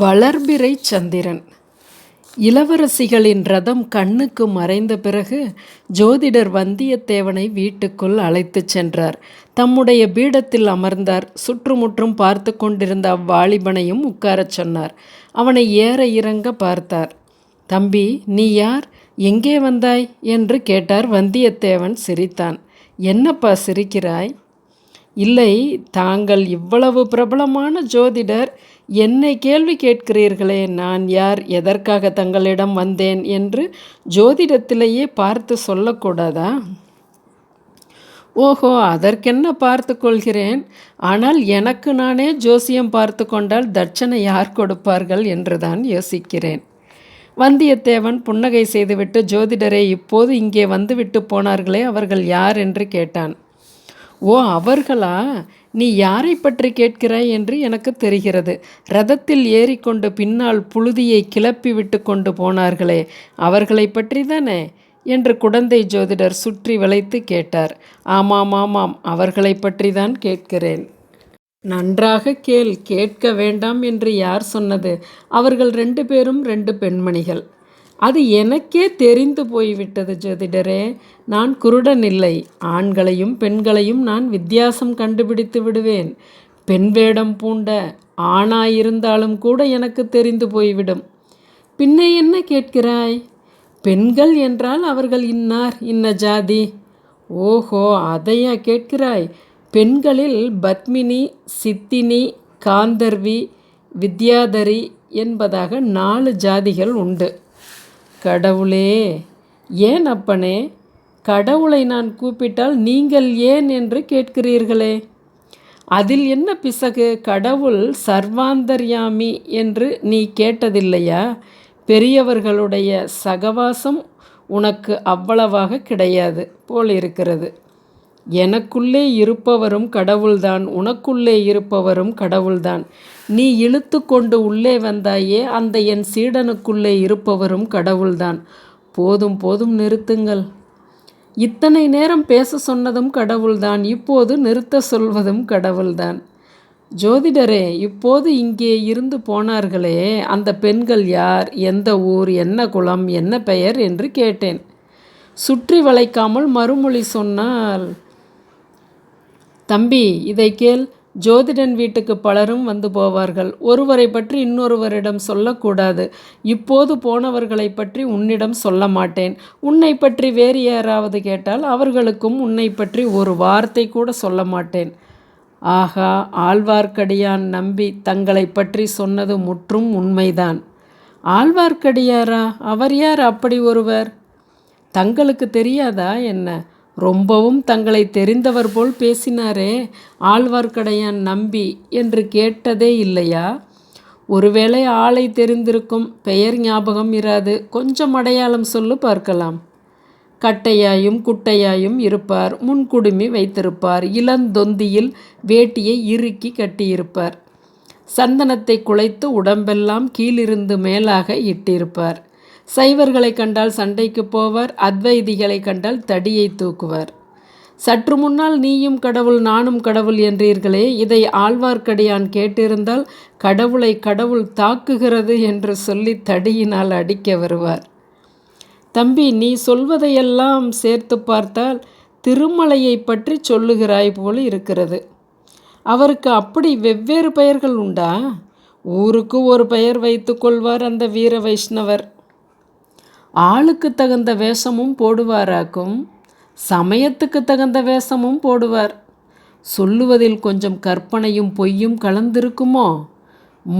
வளர்பிறை சந்திரன். இளவரசிகளின் ரதம் கண்ணுக்கு மறைந்த பிறகு ஜோதிடர் வந்தியத்தேவனை வீட்டுக்குள் அழைத்துச் சென்றார். தம்முடைய பீடத்தில் அமர்ந்தார். சுற்றுமுற்றும் பார்த்து கொண்டிருந்த அவ்வாலிபனையும் உட்காரச் சொன்னார். அவனை ஏற இறங்க பார்த்தார். தம்பி நீ யார்? எங்கே வந்தாய்? என்று கேட்டார் வந்தியத்தேவன் சிரித்தான். என்னப்பா சிரிக்கிறாய்? இல்லை தாங்கள் இவ்வளவு பிரபலமான ஜோதிடர் என்னை கேள்வி கேட்கிறீர்களே நான் யார் எதற்காக தங்களிடம் வந்தேன் என்று ஜோதிடத்திலேயே பார்த்து சொல்லக்கூடாதா? ஓஹோ அதற்கென்ன பார்த்து கொள்கிறேன். ஆனால் எனக்கு நானே ஜோசியம் பார்த்து கொண்டால் தட்சணை யார் கொடுப்பார்கள் என்றுதான் யோசிக்கிறேன். வந்தியத்தேவன் புன்னகை செய்துவிட்டு ஜோதிடரே இப்போது இங்கே வந்துவிட்டு போனார்களே அவர்கள் யார்? என்று கேட்டான். ஓ அவர்களா? நீ யாரை பற்றி கேட்கிறாய் என்று எனக்கு தெரிகிறது. ரதத்தில் ஏறிக்கொண்டு பின்னால் புழுதியை கிளப்பி விட்டு கொண்டு போனார்களே அவர்களை பற்றி தானே என்று குடந்தை ஜோதிடர் சுற்றி வளைத்து கேட்டார். ஆமாம் ஆமாம் அவர்களை பற்றி தான் கேட்கிறேன். நன்றாக கேள் கேட்க வேண்டாம் என்று யார் சொன்னது? அவர்கள் ரெண்டு பேரும் ரெண்டு பெண்மணிகள். அது எனக்கே தெரிந்து போய்விட்டது ஜோதிடரே. நான் குருடன் இல்லை. ஆண்களையும் பெண்களையும் நான் வித்தியாசம் கண்டுபிடித்து விடுவேன். பெண் வேடம் பூண்ட ஆணாயிருந்தாலும் கூட எனக்கு தெரிந்து போய்விடும். பின்னே என்ன கேட்கிறாய்? பெண்கள் என்றால் அவர்கள் இன்னார் இன்ன ஜாதி? ஓஹோ அதையா கேட்கிறாய்? பெண்களில் பத்மினி சித்தினி காந்தர்வி வித்யாதரி என்பதாக நாலு ஜாதிகள் உண்டு. கடவுளே ஏன் அப்பனே? கடவுளை நான் கூப்பிட்டால் நீங்கள் ஏன் என்று கேட்கிறீர்களே? அதில் என்ன பிசகு? கடவுள் சர்வாந்தர்யாமி என்று நீ கேட்டதில்லையா? பெரியவர்களுடைய சகவாசம் உனக்கு அவ்வளவாக கிடையாது போல் இருக்கிறது. எனக்குள்ளே இருப்பவரும் கடவுள்தான் உனக்குள்ளே இருப்பவரும் கடவுள்தான். நீ இழுத்து கொண்டு உள்ளே வந்தாயே அந்த என் சீடனுக்குள்ளே இருப்பவரும் கடவுள்தான். போதும் போதும் நிறுத்துங்கள். இத்தனை நேரம் பேச சொன்னதும் கடவுள்தான் இப்போது நிறுத்த சொல்வதும் கடவுள்தான். ஜோதிடரே இப்போது இங்கே இருந்து போனார்களே அந்த பெண்கள் யார் எந்த ஊர் என்ன குலம் என்ன பெயர் என்று கேட்டேன். சுற்றி வளைக்காமல் மறுமொழி சொன்னால் தம்பி இதை கேள் ஜோதிடன் வீட்டுக்கு பலரும் வந்து போவார்கள். ஒருவரை பற்றி இன்னொருவரிடம் சொல்லக்கூடாது. இப்போது போனவர்களை பற்றி உன்னிடம் சொல்ல மாட்டேன். உன்னை பற்றி வேறு யாராவது கேட்டால் அவர்களுக்கும் உன்னை பற்றி ஒரு வார்த்தை கூட சொல்ல மாட்டேன். ஆகா ஆழ்வார்க்கடியான் நம்பி தங்களை பற்றி சொன்னது முற்றும் உண்மைதான். ஆழ்வார்க்கடியாரா? அவர் யார் அப்படி ஒருவர்? தங்களுக்கு தெரியாதா என்ன? ரொம்பவும் தங்களை தெரிந்தவர் போல் பேசினாரே ஆழ்வார்க்கடையான் நம்பி என்று கேட்டதே இல்லையா? ஒருவேளை ஆளை தெரிந்திருக்கும் பெயர் ஞாபகம் இராது. கொஞ்சம் அடையாளம் சொல்லு பார்க்கலாம். கட்டையாயும் குட்டையாயும் இருப்பார் முன்குடுமி வைத்திருப்பார் இளந்தொந்தியில் வேட்டியை இறுக்கி கட்டியிருப்பார். சந்தனத்தை குலைத்து உடம்பெல்லாம் கீழிருந்து மேலாக இட்டிருப்பார். சைவர்களை கண்டால் சண்டைக்கு போவார் அத்வைதிகளை கண்டால் தடியை தூக்குவார். சற்று முன்னால் நீயும் கடவுள் நானும் கடவுள் என்றீர்களே இதை ஆழ்வார்க்கடியான் கேட்டிருந்தால் கடவுளை கடவுள் தாக்குகிறது என்று சொல்லி தடியினால் அடிக்க வருவார். தம்பி நீ சொல்வதையெல்லாம் சேர்த்து பார்த்தால் திருமலையை பற்றி சொல்லுகிறாய் போல இருக்கிறது. அவருக்கு அப்படி வெவ்வேறு பெயர்கள் உண்டா? ஊருக்கு ஒரு பெயர் வைத்து கொள்வார் அந்த வீர வைஷ்ணவர். ஆளுக்கு தகுந்த வேஷமும் போடுவாராக்கும் சமயத்துக்கு தகுந்த வேஷமும் போடுவார். சொல்லுவதில் கொஞ்சம் கற்பனையும் பொய்யும் கலந்திருக்குமோ?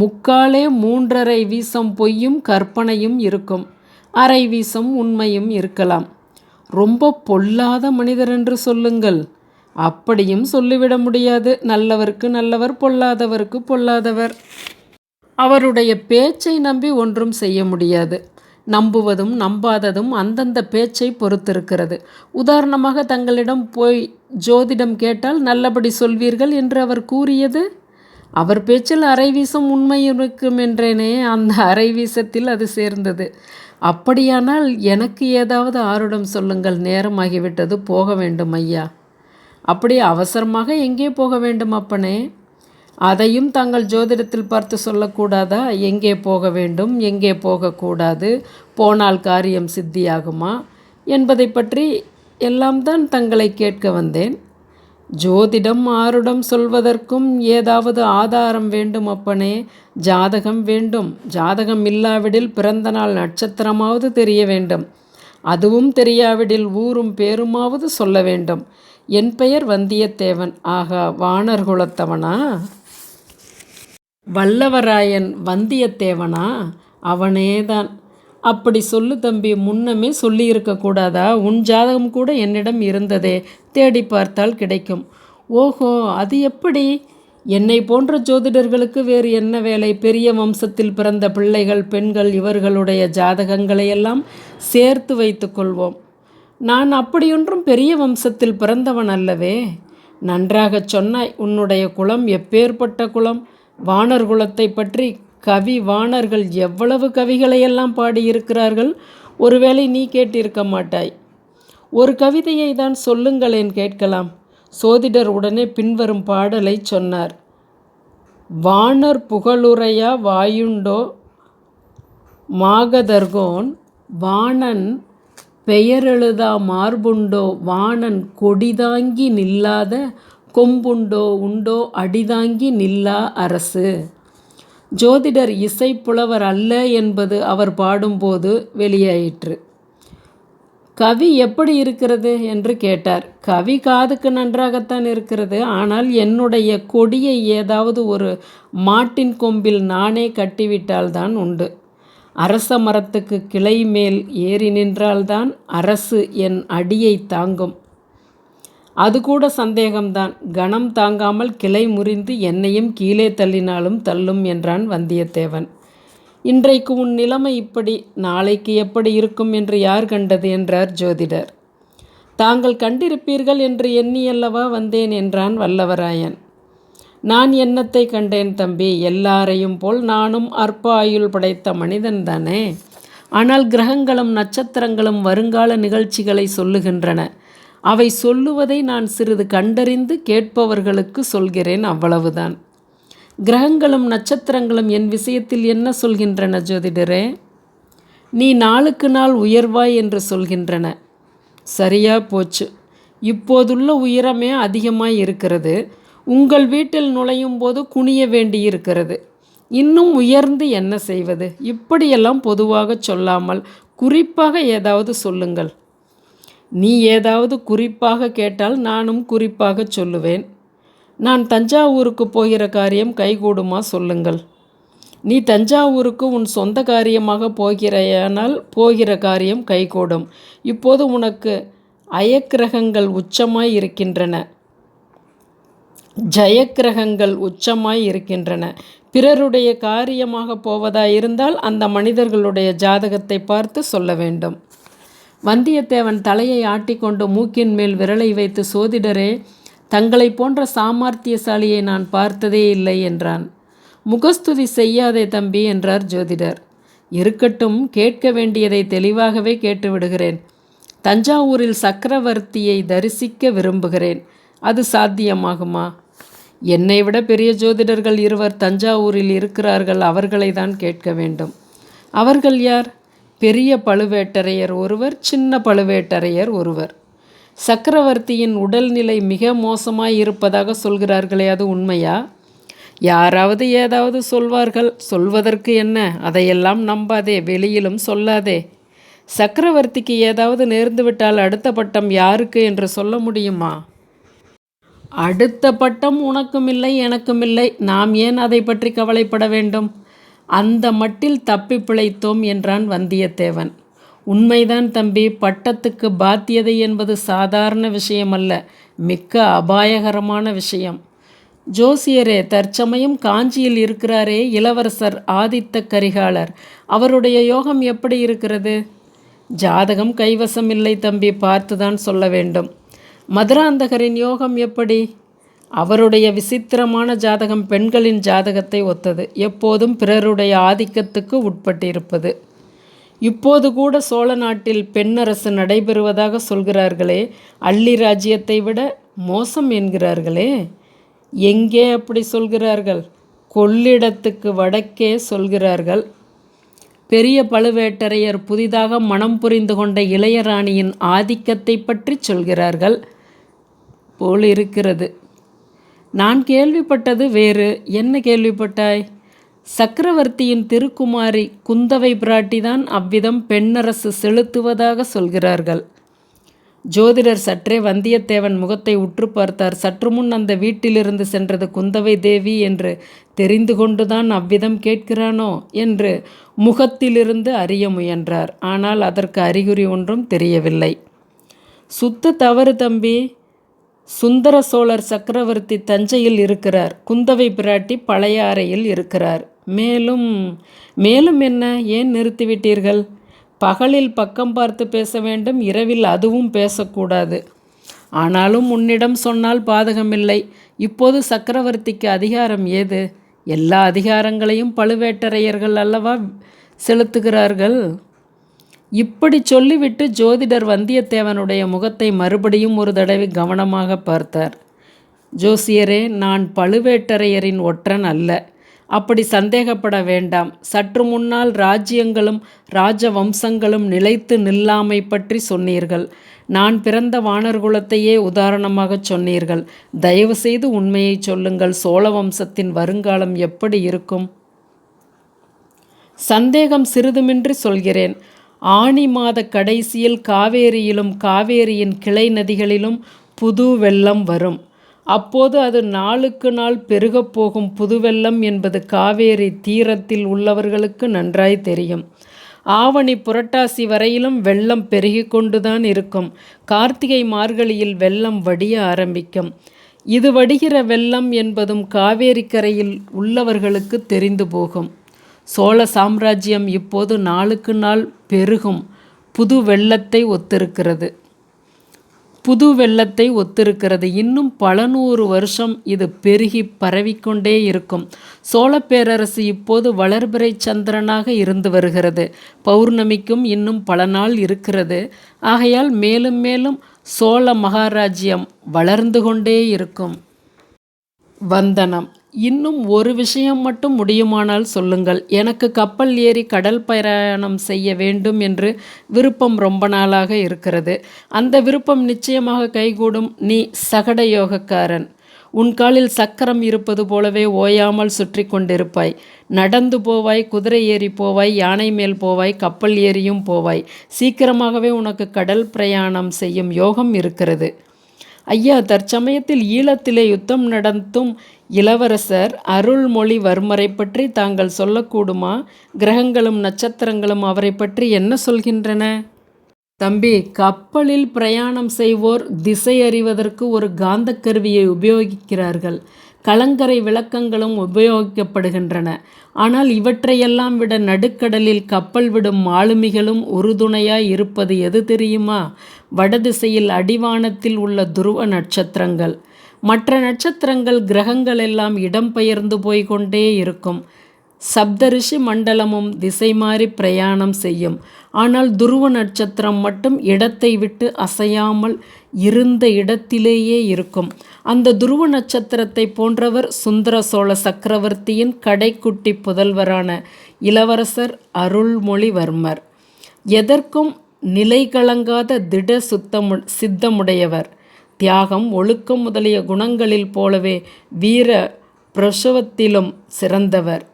முக்காலே மூன்றரை வீசம் பொய்யும் கற்பனையும் இருக்கும். அரை வீசம் உண்மையும் இருக்கலாம். ரொம்ப பொல்லாத மனிதர் என்று சொல்லுங்கள். அப்படியும் சொல்லிவிட முடியாது. நல்லவருக்கு நல்லவர் பொல்லாதவருக்கு பொல்லாதவர். அவருடைய பேச்சை நம்பி ஒன்றும் செய்ய முடியாது. நம்புவதும் நம்பாததும் அந்தந்த பேச்சை பொறுத்திருக்கிறது. உதாரணமாக தங்களிடம் போய் ஜோதிடம் கேட்டால் நல்லபடி சொல்வீர்கள் என்று அவர் கூறியது அவர் பேச்சில் அரைவீசம் உண்மை இருக்கும் என்றேனே அந்த அரைவீசத்தில் அது சேர்ந்தது. அப்படியானால் எனக்கு ஏதாவது ஆருடம் சொல்லுங்கள் நேரமாகிவிட்டது போக வேண்டும் ஐயா. அப்படி அவசரமாக எங்கே போக வேண்டும் அப்பனே? அதையும் தாங்கள் ஜோதிடத்தில் பார்த்து சொல்லக்கூடாதா? எங்கே போக வேண்டும்? எங்கே போகக்கூடாது? போனால் காரியம் சித்தியாகுமா? என்பதை பற்றி எல்லாம் தான் தங்களை கேட்க வந்தேன். ஜோதிடம் ஆருடம் சொல்வதற்கும் ஏதாவது ஆதாரம் வேண்டும் அப்பனே. ஜாதகம் வேண்டும். ஜாதகம் இல்லாவிடில் பிறந்த நாள் நட்சத்திரமாவது தெரிய வேண்டும். அதுவும் தெரியாவிடில் ஊரும் பேருமாவது சொல்ல வேண்டும். என் பெயர் வந்தியத்தேவன். ஆகா வானர் குலத்தவனா வல்லவராயன் வந்தியத்தேவனா? அவனேதான். அப்படி சொல்லு தம்பி முன்னமே சொல்லியிருக்க கூடாதா? உன் ஜாதகம் கூட என்னிடம் இருந்ததே. தேடி பார்த்தால் கிடைக்கும். ஓஹோ அது எப்படி? என்னை போன்ற ஜோதிடர்களுக்கு வேறு என்ன வேலை? பெரிய வம்சத்தில் பிறந்த பிள்ளைகள் பெண்கள் இவர்களுடைய ஜாதகங்களையெல்லாம் சேர்த்து வைத்து கொள்வோம். நான் அப்படியொன்றும் பெரிய வம்சத்தில் பிறந்தவன் அல்லவே. நன்றாகச் சொன்னாய் உன்னுடைய குலம் எப்பேற்பட்ட குலம்? வானர் குலத்தை பற்றி கவி வாணர்கள் எவ்வளவு கவிகளையெல்லாம் பாடியிருக்கிறார்கள் ஒருவேளை நீ கேட்டிருக்க மாட்டாய். ஒரு கவிதையை தான் சொல்லுங்களேன் கேட்கலாம். சோதிடர் உடனே பின்வரும் பாடலை சொன்னார். வானர் புகழுரையா வாயுண்டோ? மாகதர்கோன் வாணன் பெயரெழுதா மார்புண்டோ? வாணன் கொடிதாங்கி நில்லாத கொம்புண்டோ உண்டோ அடிதாங்கி நில்லா அரசு. ஜோதிடர் இசைப்புலவர் அல்ல என்பது அவர் பாடும்போது வெளியாயிற்று. கவி எப்படி இருக்கிறது என்று கேட்டார். கவி காதுக்கு நன்றாகத்தான் இருக்கிறது. ஆனால் என்னுடைய கொடியை ஏதாவது ஒரு மாட்டின் கொம்பில் நானே கட்டிவிட்டால்தான் உண்டு. அரச மரத்துக்கு கிளை மேல் ஏறி நின்றால்தான் அரசு என் அடியை தாங்கும். அது கூட சந்தேகம்தான். கணம் தாங்காமல் கிளை முறிந்து என்னையும் கீழே தள்ளினாலும் தள்ளும் என்றான் வந்தியத்தேவன். இன்றைக்கு உன் நிலைமை இப்படி நாளைக்கு எப்படி இருக்கும் என்று யார் கண்டது என்றார் ஜோதிடர். தாங்கள் கண்டிருப்பீர்கள் என்று எண்ணியல்லவா வந்தேன் என்றான் வல்லவராயன். நான் எண்ணத்தை கண்டேன் தம்பி? எல்லாரையும் போல் நானும் அற்ப ஆயுள் படைத்த மனிதன் தானே. ஆனால் கிரகங்களும் நட்சத்திரங்களும் வருங்கால நிகழ்ச்சிகளை சொல்லுகின்றன. அவை சொல்லுவதை நான் சிறிது கண்டறிந்து கேட்பவர்களுக்கு சொல்கிறேன் அவ்வளவுதான். கிரகங்களும் நட்சத்திரங்களும் என் விஷயத்தில் என்ன சொல்கின்றன ஜோதிடரே? நீ நாளுக்கு நாள் உயர்வாய் என்று சொல்கின்றன. சரியா போச்சு. இப்போதுள்ள உயரமே அதிகமாய் இருக்கிறது. உங்கள் வீட்டில் நுழையும் போது குனிய வேண்டியிருக்கிறது. இன்னும் உயர்ந்து என்ன செய்வது? இப்படியெல்லாம் பொதுவாக சொல்லாமல் குறிப்பாக ஏதாவது சொல்லுங்கள். நீ ஏதாவது குறிப்பாக கேட்டால் நானும் குறிப்பாக சொல்லுவேன். நான் தஞ்சாவூருக்கு போகிற காரியம் கைகூடுமா சொல்லுங்கள். நீ தஞ்சாவூருக்கு உன் சொந்த காரியமாக போகிறேயானால் போகிற காரியம் கைகூடும். இப்போது உனக்கு அயக்கிரகங்கள் உச்சமாய் இருக்கின்றன. ஜெயக்கிரகங்கள் உச்சமாய் இருக்கின்றன. பிறருடைய காரியமாக போவதாயிருந்தால் அந்த மனிதர்களுடைய ஜாதகத்தை பார்த்து சொல்ல வேண்டும். வந்தியத்தேவன் தலையை ஆட்டிக்கொண்டு மூக்கின் மேல் விரலை வைத்து சோதிடரே தங்களை போன்ற சாமர்த்தியசாலியை நான் பார்த்ததே இல்லை என்றான். முகஸ்துதி செய்யாதே தம்பி என்றார் ஜோதிடர். இருக்கட்டும் கேட்க வேண்டியதை தெளிவாகவே கேட்டு விடுகிறேன் தஞ்சாவூரில் சக்கரவர்த்தியை தரிசிக்க விரும்புகிறேன். அது சாத்தியமாகுமா? என்னை விட பெரிய ஜோதிடர்கள் இருவர் தஞ்சாவூரில் இருக்கிறார்கள் அவர்களை தான் கேட்க வேண்டும். அவர்கள் யார்? பெரிய பழுவேட்டரையர் ஒருவர் சின்ன பழுவேட்டரையர் ஒருவர். சக்கரவர்த்தியின் உடல்நிலை மிக மோசமாய் இருப்பதாக சொல்கிறார்களே அது உண்மையா? யாராவது ஏதாவது சொல்வார்கள் சொல்வதற்கு என்ன? அதையெல்லாம் நம்பாதே வெளியிலும் சொல்லாதே. சக்கரவர்த்திக்கு ஏதாவது நேர்ந்துவிட்டால் அடுத்த பட்டம் யாருக்கு என்று சொல்ல முடியுமா? அடுத்த பட்டம் உனக்கும் இல்லை எனக்கும் இல்லை. நாம் ஏன் அதை பற்றி கவலைப்பட வேண்டும்? அந்த மட்டில் தப்பி பிழைத்தோம் என்றான் வந்தியத்தேவன். உண்மைதான் தம்பி பட்டத்துக்கு பாத்தியதை என்பது சாதாரண விஷயமல்ல மிக்க அபாயகரமான விஷயம். ஜோசியரே தற்சமயம் காஞ்சியில் இருக்கிறாரே இளவரசர் ஆதித்த கரிகாலர். அவருடைய யோகம் எப்படி இருக்கிறது? ஜாதகம் கைவசம் இல்லை தம்பி பார்த்துதான் சொல்ல வேண்டும். மதுராந்தகரின் யோகம் எப்படி? அவருடைய விசித்திரமான ஜாதகம் பெண்களின் ஜாதகத்தை ஒத்தது. எப்போதும் பிறருடைய ஆதிக்கத்துக்கு உட்பட்டிருப்பது. இப்போது கூட சோழ நாட்டில் பெண்ணரசு நடைபெறுவதாக சொல்கிறார்களே அள்ளி ராஜ்யத்தை விட மோசம் என்கிறார்களே. எங்கே அப்படி சொல்கிறார்கள்? கொள்ளிடத்துக்கு வடக்கே சொல்கிறார்கள். பெரிய பழுவேட்டரையர் புதிதாக மனம் புரிந்து கொண்ட இளையராணியின் ஆதிக்கத்தை பற்றி சொல்கிறார்கள். போல் இருக்கிறது. நான் கேள்விப்பட்டது வேறு. என்ன கேள்விப்பட்டாய்? சக்கரவர்த்தியின் திருக்குமாரி குந்தவை பிராட்டிதான் அவ்விதம் பெண்ணரசு செலுத்துவதாக சொல்கிறார்கள். ஜோதிடர் சற்றே வந்தியத்தேவன் முகத்தை உற்று பார்த்தார். சற்று முன் அந்த வீட்டிலிருந்து சென்றது குந்தவை தேவி என்று தெரிந்து கொண்டுதான் அவ்விதம் கேட்கிறானோ என்று முகத்திலிருந்து அறிய முயன்றார். ஆனால் அதற்கு அறிகுறி ஒன்றும் தெரியவில்லை. சுத்த தவறு தம்பி சுந்தர சோழர் சக்கரவர்த்தி தஞ்சையில் இருக்கிறார். குந்தவை பிராட்டி பழைய அறையில் இருக்கிறார். மேலும் மேலும் என்ன? ஏன் நிறுத்திவிட்டீர்கள்? பகலில் பக்கம் பார்த்து பேச வேண்டும் இரவில் அதுவும் பேசக்கூடாது. ஆனாலும் உன்னிடம் சொன்னால் பாதகமில்லை. இப்போது சக்கரவர்த்திக்கு அதிகாரம் ஏது? எல்லா அதிகாரங்களையும் பழுவேட்டரையர்கள் அல்லவா செலுத்துகிறார்கள்? இப்படி சொல்லிவிட்டு ஜோதிடர் வந்தியத்தேவனுடைய முகத்தை மறுபடியும் ஒரு தடவை கவனமாக பார்த்தார். ஜோசியரே நான் பழுவேட்டரையரின் ஒற்றன் அல்ல. அப்படி சந்தேகப்பட வேண்டாம். சற்று முன்னால் ராஜ்யங்களும் ராஜ வம்சங்களும் நிலைத்து நில்லாமை பற்றி சொன்னீர்கள். நான் பிறந்த வானர்குலத்தையே உதாரணமாகச் சொன்னீர்கள். தயவு செய்து உண்மையை சொல்லுங்கள். சோழ வம்சத்தின் வருங்காலம் எப்படி இருக்கும்? சந்தேகம் சிறிதுமின்றி சொல்கிறேன். ஆணி மாத கடைசியில் காவேரியிலும் காவேரியின் கிளை நதிகளிலும் புது வெள்ளம் வரும். அப்போது அது நாளுக்கு நாள் பெருகப் போகும் புதுவெள்ளம் என்பது காவேரி தீரத்தில் உள்ளவர்களுக்கு நன்றாய் தெரியும். ஆவணி புரட்டாசி வரையிலும் வெள்ளம் பெருகி கொண்டுதான் இருக்கும். கார்த்திகை மார்கழியில் வெள்ளம் வடிய ஆரம்பிக்கும். இது வடிகிற வெள்ளம் என்பதும் காவேரி கரையில் உள்ளவர்களுக்கு தெரிந்து போகும். சோழ சாம்ராஜ்யம் இப்போது நாளுக்கு நாள் பெருகும். புது வெள்ளத்தை ஒத்திருக்கிறது. புது வெள்ளத்தை ஒத்திருக்கிறது. இன்னும் பல நூறு வருஷம் இது பெருகி பரவிக்கொண்டே இருக்கும். சோழ பேரரசு இப்போது வளர்பிறை சந்திரனாக இருந்து வருகிறது. பௌர்ணமிக்கும் இன்னும் பல நாள் இருக்கிறது. ஆகையால் மேலும் மேலும் சோழ மகாராஜ்யம் வளர்ந்து கொண்டே இருக்கும். வந்தனம். இன்னும் ஒரு விஷயம் மட்டும் முடியுமானால் சொல்லுங்கள். எனக்கு கப்பல் ஏறி கடல் பிரயாணம் செய்ய வேண்டும் என்று விருப்பம் ரொம்ப நாளாக இருக்கிறது. அந்த விருப்பம் நிச்சயமாக கைகூடும். நீ சகட யோகக்காரன். உன் காலில் சக்கரம் இருப்பது போலவே ஓயாமல் சுற்றி கொண்டிருப்பாய். நடந்து போவாய் குதிரை ஏறி போவாய் யானை மேல் போவாய் கப்பல் ஏறியும் போவாய். சீக்கிரமாகவே உனக்கு கடல் பிரயாணம் செய்யும் யோகம் இருக்கிறது. ஐயா தற்சமயத்தில் ஈழத்திலே யுத்தம் நடத்தும் இளவரசர் அருள்மொழிவர்மரை பற்றி தாங்கள் சொல்லக்கூடுமா? கிரகங்களும் நட்சத்திரங்களும் அவரை பற்றி என்ன சொல்கின்றன? தம்பி கப்பலில் பிரயாணம் செய்வோர் திசை அறிவதற்கு ஒரு காந்த கருவியை உபயோகிக்கிறார்கள். கலங்கரை விளக்கங்களும் உபயோகிக்கப்படுகின்றன. ஆனால் இவற்றையெல்லாம் விட நடுக்கடலில் கப்பல் விடும் மாலுமிகளும் உறுதுணையாய் இருப்பது எது தெரியுமா? வடதிசையில் அடிவானத்தில் உள்ள துருவ நட்சத்திரங்கள். மற்ற நட்சத்திரங்கள் கிரகங்கள் எல்லாம் இடம்பெயர்ந்து போய்கொண்டே இருக்கும். சப்தரிஷி மண்டலமும் திசை மாறி பிரயாணம் செய்யும். ஆனால் துருவ நட்சத்திரம் மட்டும் இடத்தை விட்டு அசையாமல் இருந்த இடத்திலேயே இருக்கும். அந்த துருவ நட்சத்திரத்தை போன்றவர் சுந்தர சோழ சக்கரவர்த்தியின் கடைக்குட்டி புதல்வரான இளவரசர் அருள்மொழிவர்மர். எதற்கும் நிலை கலங்காத திட சுத்தமு சித்தமுடையவர். தியாகம் ஒழுக்கம் முதலிய குணங்களில் போலவே வீர பிரசவத்திலும் சிறந்தவர்.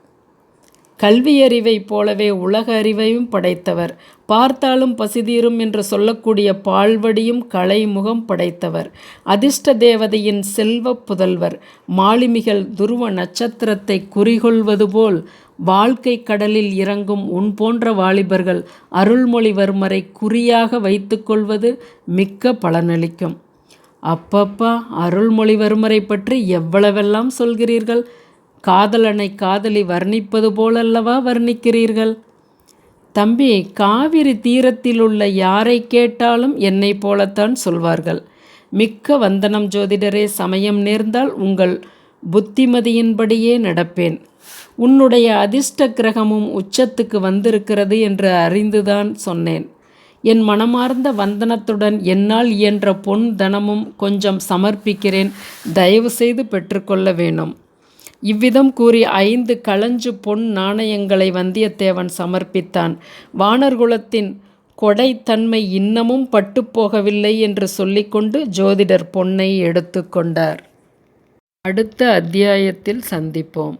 கல்வியறிவை போலவே உலக அறிவையும் படைத்தவர். பார்த்தாலும் பசிதீரும் என்று சொல்லக்கூடிய பால்வடியும் கலைமுகம் படைத்தவர். அதிர்ஷ்ட தேவதையின் செல்வ புதல்வர். மாலுமிகள் துருவ நட்சத்திரத்தை குறிகொள்வது போல் வாழ்க்கை கடலில் இறங்கும் உன் போன்ற வாலிபர்கள் அருள்மொழிவர்மரை குறியாக வைத்துக்கொள்வது மிக்க பலனளிக்கும். அப்பப்பா அருள்மொழிவர்மரை பற்றி எவ்வளவெல்லாம் சொல்கிறீர்கள்? காதலனை காதலி வர்ணிப்பது போலல்லவா வர்ணிக்கிறீர்கள்? தம்பி காவிரி தீரத்தில் உள்ள யாரை கேட்டாலும் என்னை போலத்தான் சொல்வார்கள். மிக்க வந்தனம் ஜோதிடரே சமயம் நேர்ந்தால் உங்கள் புத்திமதியின்படியே நடப்பேன். உன்னுடைய அதிர்ஷ்ட கிரகமும் உச்சத்துக்கு வந்திருக்கிறது என்று அறிந்துதான் சொன்னேன். என் மனமார்ந்த வந்தனத்துடன் என்னால் இயன்ற பொன் தனமும் கொஞ்சம் சமர்ப்பிக்கிறேன். தயவு செய்து பெற்றுக்கொள்ள வேணும். இவ்விதம் கூறி ஐந்து களஞ்சு பொன் நாணயங்களை வந்தியத்தேவன் சமர்ப்பித்தான். வானர்குலத்தின் கொடைத்தன்மை இன்னமும் பட்டுப்போகவில்லை என்று சொல்லிக்கொண்டு ஜோதிடர் பொன்னை எடுத்துக்கொண்டார் அடுத்த அத்தியாயத்தில் சந்திப்போம்.